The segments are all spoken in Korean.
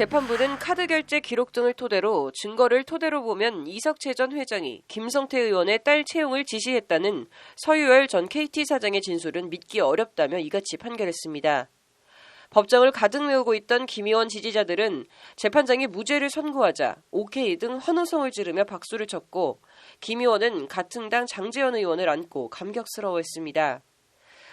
재판부는 카드 결제 기록 등을 토대로 증거를 토대로 보면 이석채 전 회장이 김성태 의원의 딸 채용을 지시했다는 서유열 전 KT 사장의 진술은 믿기 어렵다며 이같이 판결했습니다. 법정을 가득 메우고 있던 김 의원 지지자들은 재판장이 무죄를 선고하자 오케이 등 환호성을 지르며 박수를 쳤고 김 의원은 같은 당 장재현 의원을 안고 감격스러워했습니다.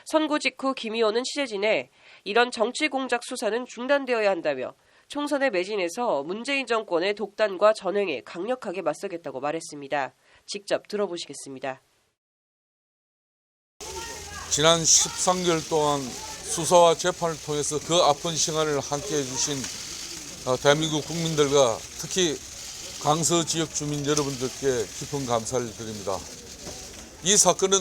선고 직후 김 의원은 취재진에 이런 정치 공작 수사는 중단되어야 한다며 총선에 매진해서 문재인 정권의 독단과 전횡에 강력하게 맞서겠다고 말했습니다. 직접 들어보시겠습니다. 지난 13개월 동안 수사와 재판을 통해서 그 아픈 시간을 함께 해 주신 어, 대한민국 국민들과 특히 강서 지역 주민 여러분들께 깊은 감사를 드립니다. 이 사건은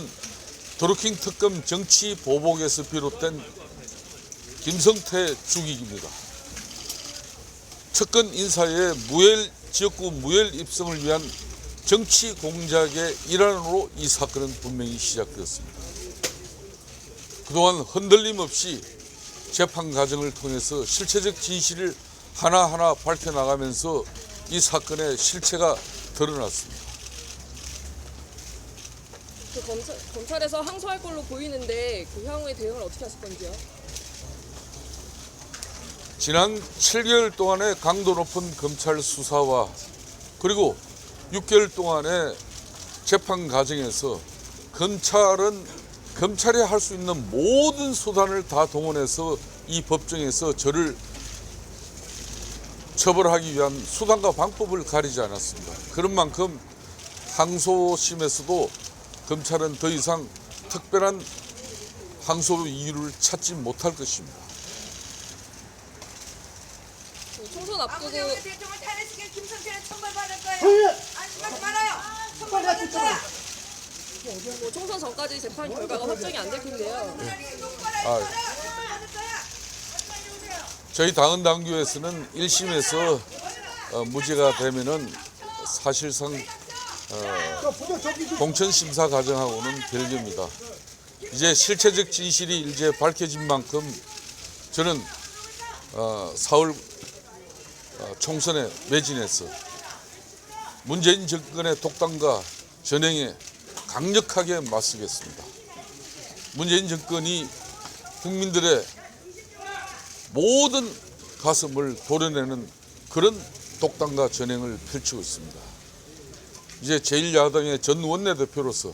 드루킹 특검 정치 보복에서 비롯된 김성태 죽이기입니다. 측근 인사의 무엘 지역구 무엘 입성을 위한 정치 공작의 일환으로 이 사건은 분명히 시작되었습니다. 그동안 흔들림 없이 재판 과정을 통해서 실체적 진실을 하나하나 밝혀나가면서 이 사건의 실체가 드러났습니다. 그 검찰, 검찰에서 항소할 걸로 보이는데 그 향후의 대응을 어떻게 하실 건지요? 지난 7개월 동안의 강도 높은 검찰 수사와 그리고 6개월 동안의 재판 과정에서 검찰은 검찰이 할 수 있는 모든 수단을 다 동원해서 이 법정에서 저를 처벌하기 위한 수단과 방법을 가리지 않았습니다. 그런 만큼 항소심에서도 검찰은 더 이상 특별한 항소 이유를 찾지 못할 것입니다. 그 총선 앞두고 아버지 대통령을 탄핵시킬 김성태는 처벌받을 거예요. 아니 하지 말아요. 처벌받을 거야. 뭐 총선 전까지 재판 결과가 확정이 안 될 텐데요. 아, 저희 당헌 당규에서는 1심에서 어, 무죄가 되면은 사실상 어, 공천 심사 과정하고는 별개입니다. 이제 실체적 진실이 이제 밝혀진 만큼 저는 어, 4월 어, 총선에 매진해서 문재인 정권의 독단과 전행에 강력하게 맞서겠습니다. 문재인 정권이 국민들의 모든 가슴을 도려내는 그런 독단과 전행을 펼치고 있습니다. 이제 제1야당의 전 원내대표로서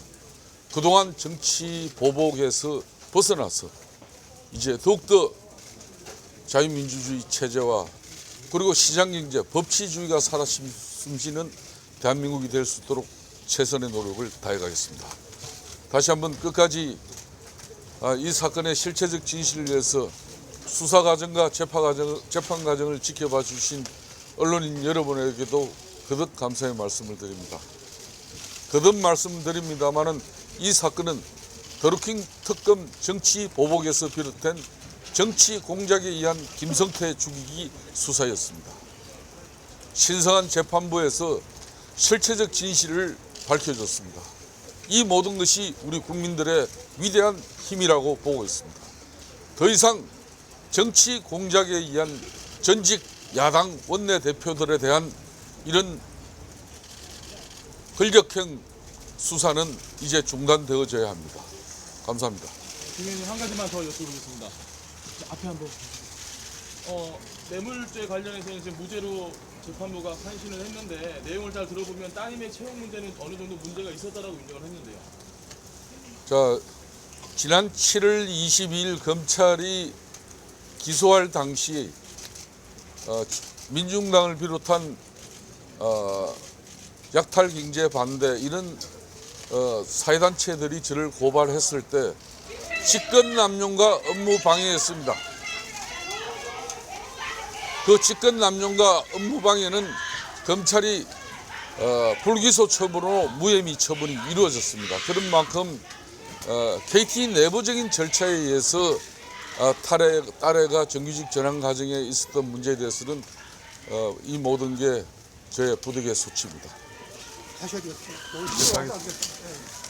그동안 정치 보복에서 벗어나서 이제 더욱더 자유민주주의 체제와 그리고 시장경제, 법치주의가 살아 숨쉬는 대한민국이 될 수 있도록 최선의 노력을 다해가겠습니다. 다시 한번 끝까지 아, 이 사건의 실체적 진실을 위해서 수사 과정과 재판 과정, 재판 과정을 지켜봐 주신 언론인 여러분에게도 거듭 감사의 말씀을 드립니다. 거듭 말씀드립니다만은 이 사건은 더루킹 특검 정치 보복에서 비롯된 정치 공작에 의한 김성태 죽이기 수사였습니다. 신성한 재판부에서 실체적 진실을 밝혀줬습니다. 이 모든 것이 우리 국민들의 위대한 힘이라고 보고 있습니다. 더 이상 정치 공작에 의한 전직 야당 원내대표들에 대한 이런 권력형 수사는 이제 중단되어져야 합니다. 감사합니다. 김현님 한 가지만 더 여쭤보겠습니다. 자, 앞에 한번. 어 뇌물죄 관련해서는 지금 무죄로 재판부가 판신을 했는데 내용을 잘 들어보면 따님의 채용 문제는 어느 정도 문제가 있었다라고 인정을 했는데요. 자, 지난 7월 22일 검찰이 기소할 당시 어, 민중당을 비롯한 어, 약탈 경제 반대 이런 어, 사회단체들이 저를 고발했을 때 직권 남용과 업무 방해였습니다. 그 직권 남용과 업무 방해는 검찰이 어, 불기소 처분으로 무혐의 처분이 이루어졌습니다. 그런 만큼 어, KT 내부적인 절차에 의해서 어, 탈의, 딸애가 정규직 전환 과정에 있었던 문제에 대해서는 어, 이 모든 게 저의 부득의 되겠어요. 너무 심각하게.